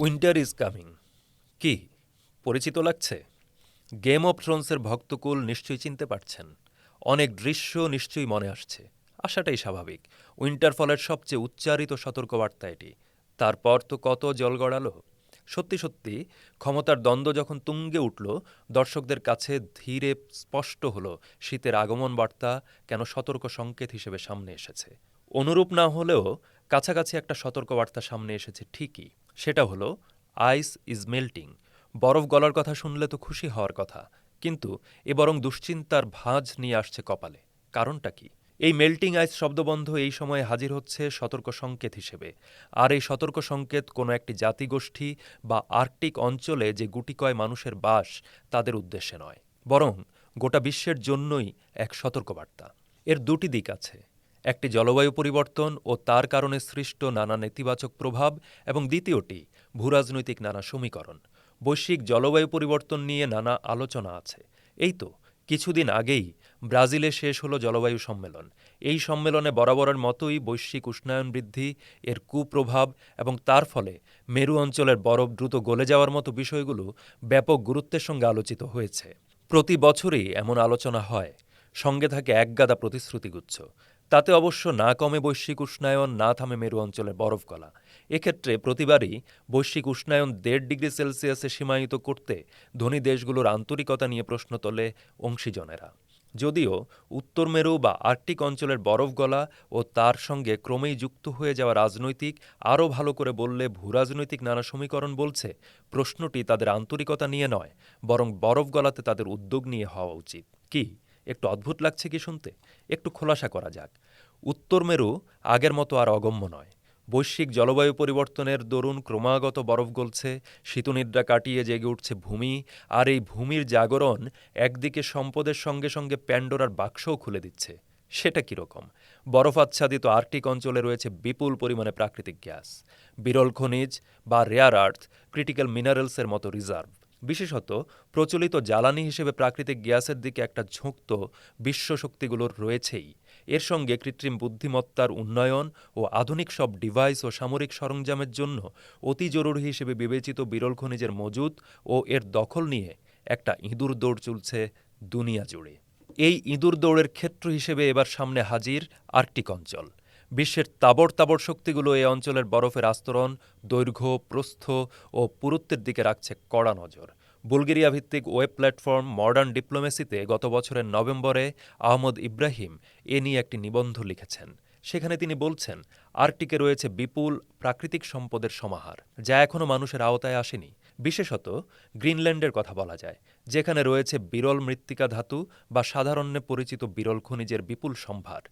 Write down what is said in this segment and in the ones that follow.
Winter is coming. কি? পরিচিত লাগছে? গেম অফ থ্রোনসের ভক্তকুল নিশ্চয়ই চিনতে পারছেন। অনেক দৃশ্য নিশ্চয়ই মনে আসছে। আসাটাই স্বাভাবিক। উইন্টার ফলের সবচেয়ে উচ্চারিত সতর্কবার্তা এটি। তারপর তো কত জল গড়ালো। সত্যি সত্যি, ক্ষমতার দ্বন্দ্ব যখন তুঙ্গে উঠল, দর্শকদের কাছে ধীরে স্পষ্ট হলো, শীতের আগমন বার্তা কেন সতর্ক সংকেত হিসেবে সামনে এসেছে। অনুরূপ না হলেও কাছাকাছি একটা সতর্কবার্তা সামনে এসেছে ঠিকই। সেটা হলো আইস ইজ মেল্টিং বরফ গলার কথা শুনলে তো খুশি হওয়ার কথা। কিন্তু এ বরং দুশ্চিন্তার ভাঁজ নিয়ে আসছে কপালে। কারণটা কি? এই মেল্টিং আইস শব্দবন্ধ এই সময়ে হাজির হচ্ছে সতর্ক সংকেত হিসেবে। আর এই সতর্ক সংকেত কোনো একটি জাতিগোষ্ঠী বা আর্কটিক অঞ্চলে যে গুটিকয় মানুষের বাস, তাদের উদ্দেশ্যে নয়। বরং গোটা বিশ্বের জন্যই এক সতর্কবার্তা। এর দুটি দিক আছে। একটি জলবায়ু পরিবর্তন ও তার কারণে সৃষ্ট নানা নেতিবাচক প্রভাব এবং দ্বিতীয়টি, ভূরাজনৈতিক নানা সমীকরণ। বৈশ্বিক জলবায়ু পরিবর্তন নিয়ে নানা আলোচনা আছে। এই তো, কিছুদিন আগেই ব্রাজিলে শেষ হলো জলবায়ু সম্মেলন। এই সম্মেলনে বরাবরের মতোই বৈশ্বিক উষ্ণায়ন বৃদ্ধি, এর কুপ্রভাব এবং তার ফলে মেরু অঞ্চলের বরফ দ্রুত গলে যাওয়ার মতো বিষয়গুলো ব্যাপক গুরুত্বের সঙ্গে আলোচিত হয়েছে। প্রতি বছরই এমন আলোচনা হয়। সঙ্গে থাকে একগাদা প্রতিশ্রুতিগুচ্ছ। তাতে অবশ্য না কমে বৈশ্বিক উষ্ণায়ন, না থামে মেরু অঞ্চলের বরফ গলা এক্ষেত্রে প্রতিবারই বৈশ্বিক উষ্ণায়ন দেড় ডিগ্রি সেলসিয়াসে সীমায়িত করতে ধনী দেশগুলোর আন্তরিকতা নিয়ে প্রশ্ন তোলে অংশীজনেরা। যদিও উত্তর মেরু বা আর্কটিক অঞ্চলের বরফ গলা ও তার সঙ্গে ক্রমেই যুক্ত হয়ে যাওয়া রাজনৈতিক আরও ভালো করে বললে ভূরাজনৈতিক নানা সমীকরণ বলছে, প্রশ্নটি তাদের আন্তরিকতা নিয়ে নয়, বরং বরফ গলাতে তাদের উদ্যোগ নিয়ে হওয়া উচিত। কি? একটু অদ্ভুত লাগছে কি শুনতে? একটু খোলাসা করা যাক। উত্তর মেরু আগের মতো আর অগম্য নয়। বৈশ্বিক জলবায়ু পরিবর্তনের দরুন ক্রমাগত বরফ গলছে শীতনিদ্রা কাটিয়ে জেগে উঠছে ভূমি, আর এই ভূমির জাগরণ একদিকে সম্পদের সঙ্গে সঙ্গে প্যান্ডোরার বাক্সও খুলে দিচ্ছে। সেটা কীরকম বরফ আচ্ছাদিত আর্কটিক অঞ্চলে রয়েছে বিপুল পরিমাণে প্রাকৃতিক গ্যাস। বিরল খনিজ বা রেয়ার আর্থ ক্রিটিক্যাল মিনারেলসের মতো রিজার্ভ বিশেষত প্রচলিত জ্বালানি হিসেবে প্রাকৃতিক গ্যাসের দিকে একটা ঝোঁক তো বিশ্ব শক্তিগুলোর রয়েছেই। এর সঙ্গে কৃত্রিম বুদ্ধিমত্তার উন্নয়ন ও আধুনিক সব ডিভাইস ও সামরিক সরঞ্জামের জন্য অতি জরুরি হিসেবে বিবেচিত বিরল খনিজের মজুদ ও এর দখল নিয়ে একটা ইঁদুর দৌড় চলছে দুনিয়া জুড়ে। এই ইঁদুর দৌড়ের ক্ষেত্র হিসেবে এবার সামনে হাজির আর্কটিক অঞ্চল। বিশ্বের তাবড় তাবড় শক্তিগুলো এই অঞ্চলের বরফের আস্তরণ, দৈর্ঘ্য, প্রস্থ ও পুরুত্বের দিকে রাখছে কড়া নজর। বুলগেরিয়া ভিত্তিক ওয়েব প্ল্যাটফর্ম মডার্ন ডিপ্লোমেসিতে গত বছরের নভেম্বরে আহমদ ইব্রাহিম এ নিয়ে একটি নিবন্ধ লিখেছেন। সেখানে তিনি বলছেন, আর্কটিকে রয়েছে বিপুল প্রাকৃতিক সম্পদের সমাহার, যা এখনও মানুষের আওতায় আসেনি। বিশেষত গ্রিনল্যান্ডের কথা বলা যায়, যেখানে রয়েছে বিরল মৃত্তিকা ধাতু বা সাধারণ্যে পরিচিত বিরল খনিজের বিপুল সম্ভার।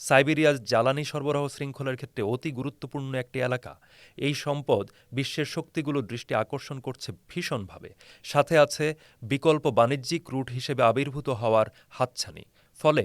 সাইবেরিয়ার জ্বালানি সরবরাহ শৃঙ্খলার ক্ষেত্রে অতি গুরুত্বপূর্ণ একটি এলাকা। এই সম্পদ বিশ্বের শক্তিগুলোর দৃষ্টি আকর্ষণ করছে ভীষণভাবে। সাথে আছে বিকল্প বাণিজ্যিক রুট হিসেবে আবির্ভূত হওয়ার হাতছানি। ফলে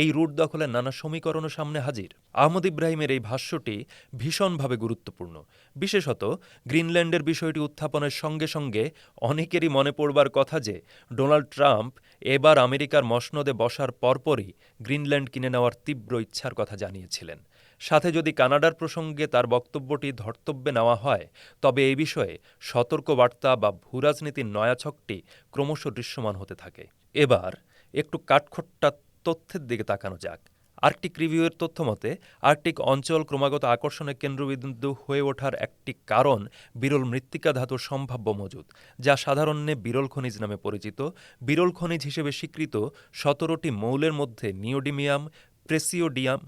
এই রুট দখলের নানা সমীকরণও সামনে হাজির। আহমদ ইব্রাহিমের এই ভাষ্যটি ভীষণভাবে গুরুত্বপূর্ণ। বিশেষত গ্রিনল্যান্ডের বিষয়টি উত্থাপনের সঙ্গে সঙ্গে অনেকেরই মনে পড়বার কথা যে, ডোনাল্ড ট্রাম্প এবার আমেরিকার মসনদে বসার পরপরই গ্রিনল্যান্ড কিনে নেওয়ার তীব্র ইচ্ছার কথা জানিয়েছিলেন। সাথে যদি কানাডার প্রসঙ্গে তার বক্তব্যটি ধর্তব্যে নেওয়া হয়, তবে এই বিষয়ে সতর্কবার্তা বা ভূরাজনীতির নয়াছকটি ক্রমশ দৃশ্যমান হতে থাকে। এবার একটু কাঠখোট্টা তথ্যের দিকে তাকানো যাক। আর্কটিক রিভিউয়ের তথ্য মতে, আর্কটিক অঞ্চল ক্রমাগত আকর্ষণের কেন্দ্রবিন্দু হয়ে ওঠার একটি কারণ বিরল মৃত্তিকা ধাতুর সম্ভাব্য মজুদ, যা সাধারণে বিরল খনিজ নামে পরিচিত। বিরল খনিজ হিসেবে স্বীকৃত সতেরোটি মৌলের মধ্যে নিওডিমিয়াম, প্রেসিওডিয়াম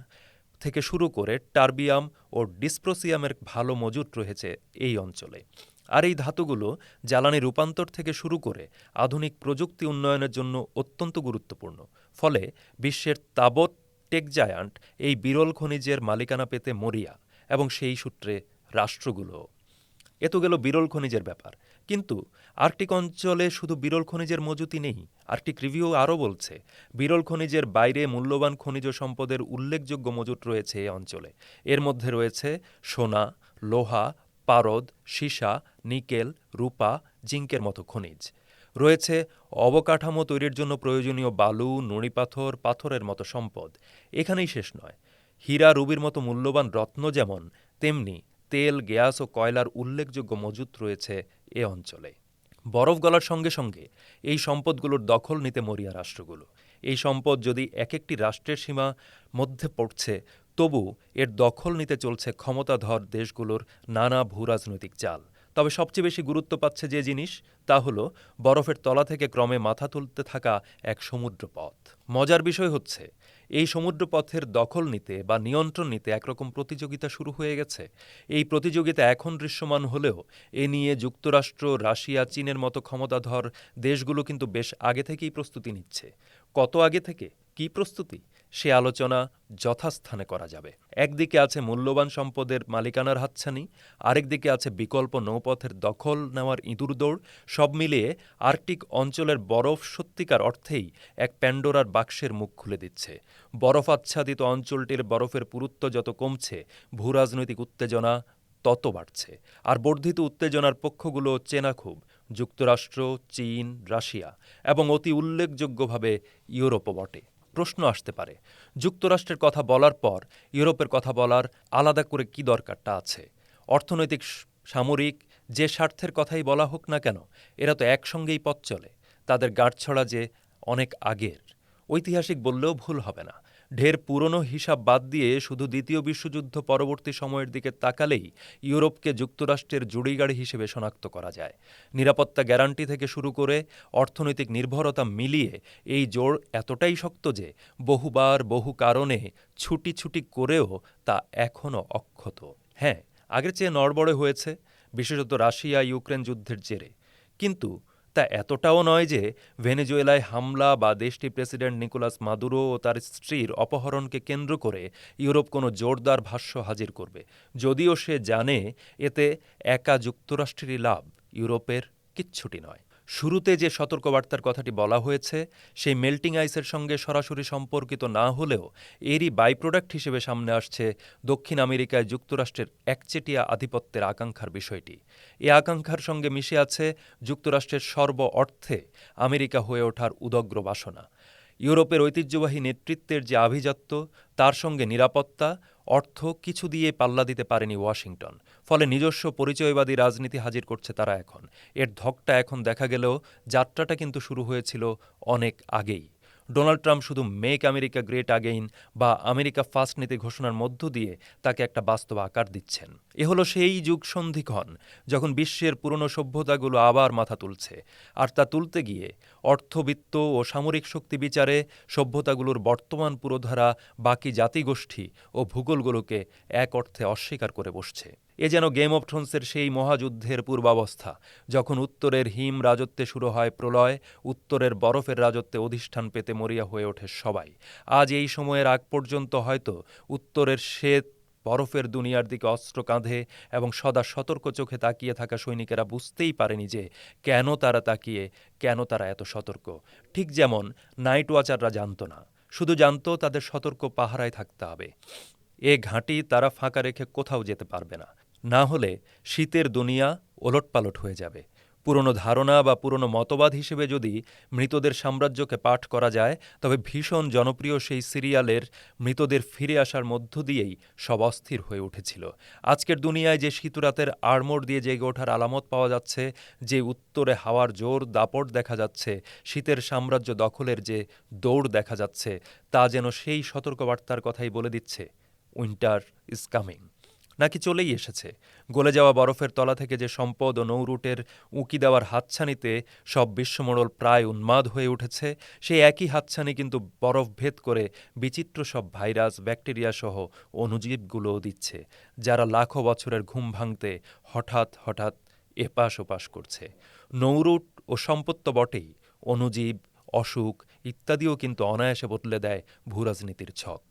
থেকে শুরু করে টার্বিয়াম ও ডিসপ্রোসিয়ামের ভালো মজুদ রয়েছে এই অঞ্চলে। আর এই ধাতুগুলো জ্বালানি রূপান্তর থেকে শুরু করে আধুনিক প্রযুক্তি উন্নয়নের জন্য অত্যন্ত গুরুত্বপূর্ণ। ফলে বিশ্বের তাবৎ টেকজায়ান্ট এই বিরল খনিজের মালিকানা পেতে মরিয়া এবং সেই সূত্রে রাষ্ট্রগুলো। এ তো গেল বিরল খনিজের ব্যাপার। কিন্তু আর্কটিক অঞ্চলে শুধু বিরল খনিজের মজুতি নেই, আর্কটিক রিভিউ আরও বলছে, বিরল খনিজের বাইরে মূল্যবান খনিজ সম্পদের উল্লেখযোগ্য মজুত রয়েছে এ অঞ্চলে। এর মধ্যে রয়েছে সোনা, লোহা, পারদ, সীসা, নিকেল, রূপা, জিঙ্কের মতো খনিজ। রয়েছে অবকাঠামো তৈরির জন্য প্রয়োজনীয় বালু, নুড়িপাথর, পাথরের মতো সম্পদ। এখানেই শেষ নয়। হীরা, রুবির মতো মূল্যবান রত্ন যেমন, তেমনি তেল, গ্যাস ও কয়লার উল্লেখযোগ্য মজুত রয়েছে এ অঞ্চলে। বরফ গলার সঙ্গে সঙ্গে এই সম্পদগুলোর দখল নিতে মরিয়া রাষ্ট্রগুলো। এই সম্পদ যদি এক একটি রাষ্ট্রের সীমা মধ্যে পড়ছে, তবু এর দখল নিতে চলছে ক্ষমতাধর দেশগুলোর নানা ভূরাজনৈতিক চাল। তবে সবচেয়ে বেশি গুরুত্ব পাচ্ছে যে জিনিস, তা হলো বরফের তলা থেকে ক্রমে মাথা তুলতে থাকা এক সমুদ্রপথ। মজার বিষয় হচ্ছে, এই সমুদ্রপথের দখল নিতে বা নিয়ন্ত্রণ নিতে একরকম প্রতিযোগিতা শুরু হয়ে গেছে। এই প্রতিযোগিতা এখন দৃশ্যমান হলেও এ নিয়ে যুক্তরাষ্ট্র, রাশিয়া, চীনের মতো ক্ষমতাধর দেশগুলো কিন্তু বেশ আগে থেকেই প্রস্তুতি নিচ্ছে। কত আগে থেকে? কি প্রস্তুতি? সে আলোচনা যথাস্থানে করা যাবে। একদিকে আছে মূল্যবান সম্পদের মালিকানার হাতছানি, আরেকদিকে আছে বিকল্প নৌপথের দখল নেওয়ার ইঁদুর দৌড়, সব মিলিয়ে আর্কটিক অঞ্চলের বরফ সত্যিকার অর্থেই এক প্যান্ডোরার বাক্সের মুখ খুলে দিচ্ছে। বরফ আচ্ছাদিত অঞ্চলটির বরফের পুরুত্ব যত কমছে, ভূরাজনৈতিক উত্তেজনা তত বাড়ছে। আর বর্ধিত উত্তেজনার পক্ষগুলো চেনা খুব, যুক্তরাষ্ট্র, চীন, রাশিয়া এবং অতি উল্লেখযোগ্যভাবে ইউরোপও বটে। প্রশ্ন আসতে পারে। যুক্তরাষ্ট্রের কথা বলার পর ইউরোপের কথা বলার আলাদা করে কি দরকারটা আছে? অর্থনৈতিক সামরিক যে স্বার্থের কথাই বলা হোক না কেন, এরা তো একসঙ্গেই পথ চলে। তাদের গাঁটছড়া যে অনেক আগের। ঐতিহাসিক বললেও ভুল হবে না। ঢের পুরনো হিসাব বাদ দিয়ে শুধু দ্বিতীয় বিশ্বযুদ্ধ পরবর্তী সময়ের দিকে তাকালেই ইউরোপকে যুক্তরাষ্ট্রের জুড়িগাড়ি হিসেবে শনাক্ত করা যায়। নিরাপত্তা গ্যারান্টি থেকে শুরু করে অর্থনৈতিক নির্ভরতা মিলিয়ে এই জোর এতটাই শক্ত যে বহুবার বহু কারণে ছুটি ছুটি করেও তা এখনও অক্ষত। হ্যাঁ আগের চেয়ে নড়বড়ে হয়েছে, বিশেষত রাশিয়া ইউক্রেন যুদ্ধের জেরে। কিন্তু তা এতটাও নয় যে ভেনেজুয়েলায় হামলা বা দেশটির প্রেসিডেন্ট নিকোলাস মাদুরো ও তার স্ত্রীর অপহরণকে কেন্দ্র করে ইউরোপ কোনো জোরদার ভাষ্য হাজির করবে। যদিও সে জানে এতে একা যুক্তরাষ্ট্রেরই লাভ, ইউরোপের কিচ্ছুটি নয়। শুরুতে যে সতর্কবার্তার কথাটি বলা হয়েছে, সেই মেল্টিং আইসের সঙ্গে সরাসরি সম্পর্কিত না হলেও এরই বাই প্রোডাক্ট হিসেবে সামনে আসছে দক্ষিণ আমেরিকায় যুক্তরাষ্ট্রের একচেটিয়া আধিপত্যের আকাঙ্ক্ষার বিষয়টি। এ আকাঙ্ক্ষার সঙ্গে মিশে আছে যুক্তরাষ্ট্রের সর্ব অর্থে আমেরিকা হয়ে ওঠার উদগ্র বাসনা। ইউরোপের ঐতিহ্যবাহী নেতৃত্বের যে আভিজাত্য, তার সঙ্গে নিরাপত্তা অর্থ কিছু দিয়ে পাল্লা দিতে পারেনি ওয়াশিংটন, ফলে নিজস্ব পরিচয়বাদী রাজনীতি হাজির করছে তারা এখন। এর ধকটা এখন দেখা গেলেও যাত্রাটা কিন্তু শুরু হয়েছিল অনেক আগেই। ডোনাল্ড ট্রাম্প শুধু মেক আমেরিকা গ্রেট আগেইন বা আমেরিকা ফার্স্ট নীতি ঘোষণার মধ্য দিয়ে তাকে একটা বাস্তব আকার দিচ্ছেন। এ হলো সেই যুগ সন্ধিক্ষণ যখন বিশ্বের পুরনো সভ্যতাগুলো আবার মাথা তুলছে আর তা তুলতে গিয়ে অর্থবিত্ত ও সামরিক শক্তি বিচারে সভ্যতাগুলোর বর্তমান পুরোধারা বাকি জাতিগোষ্ঠী ও ভূগোলগুলোকে এক অর্থে অস্বীকার করে বসছে। এ যেন গেম অফ থ্রোনসের সেই মহাযুদ্ধের পূর্বাবস্থা, যখন উত্তরের হিম রাজত্বে শুরু হয় প্রলয়, উত্তরের বরফের রাজত্বে অধিষ্ঠান পেতে মরিয়া হয়ে ওঠে সবাই। আজ এই সময়ের আগ পর্যন্ত হয়তো উত্তরের শ্বেত বরফের দুনিয়ার দিকে অস্ত্র কাঁধে এবং সদা সতর্ক চোখে তাকিয়ে থাকা সৈনিকেরা বুঝতেই পারেনি যে কেন তারা তাকিয়ে, কেন তারা এত সতর্ক। ঠিক যেমন নাইট ওয়াচাররা জানত না, শুধু জানত তাদের সতর্ক পাহারায় থাকতে হবে। এ ঘাঁটি তারা ফাঁকা রেখে কোথাও যেতে পারবে না। না হলে শীতের দুনিয়া ওলটপালট হয়ে যাবে। পুরনো ধারণা বা পুরনো মতবাদ হিসেবে যদি মৃতদের সাম্রাজ্যকে পাঠ করা যায়, তবে ভীষণ জনপ্রিয় সেই সিরিয়ালের মৃতদের ফিরে আসার মধ্য দিয়েই সব অস্থির হয়ে উঠেছিল। আজকের দুনিয়ায় যে শীতরাতের আড়মোড় দিয়ে জেগে ওঠার আলামত পাওয়া যাচ্ছে, যে উত্তরে হাওয়ার জোর দাপট দেখা যাচ্ছে, শীতের সাম্রাজ্য দখলের যে দৌড় দেখা যাচ্ছে, তা যেন সেই সতর্কবার্তার কথাই বলে দিচ্ছে উইন্টার ইজ কামিং। নাকি চলেই এসেছে। গলে যাওয়া বরফের তলা থেকে যে সম্পদ ও নৌরুটের উঁকি দেওয়ার হাতছানিতে সব বিশ্বমণ্ডল প্রায় উন্মাদ হয়ে উঠেছে, সেই একই হাতছানি কিন্তু বরফ ভেদ করে বিচিত্র সব ভাইরাস, ব্যাকটেরিয়া সহ অণুজীবগুলোও দিচ্ছে, যারা লাখো বছরের ঘুম ভাঙতে হঠাৎ হঠাৎ এপাশ ওপাশ করছে। নৌরুট ও সম্পত্ত বটেই, অণুজীব, অসুখ ইত্যাদিও কিন্তু অনায়াসে বদলে দেয় ভূরাজনীতির ছক।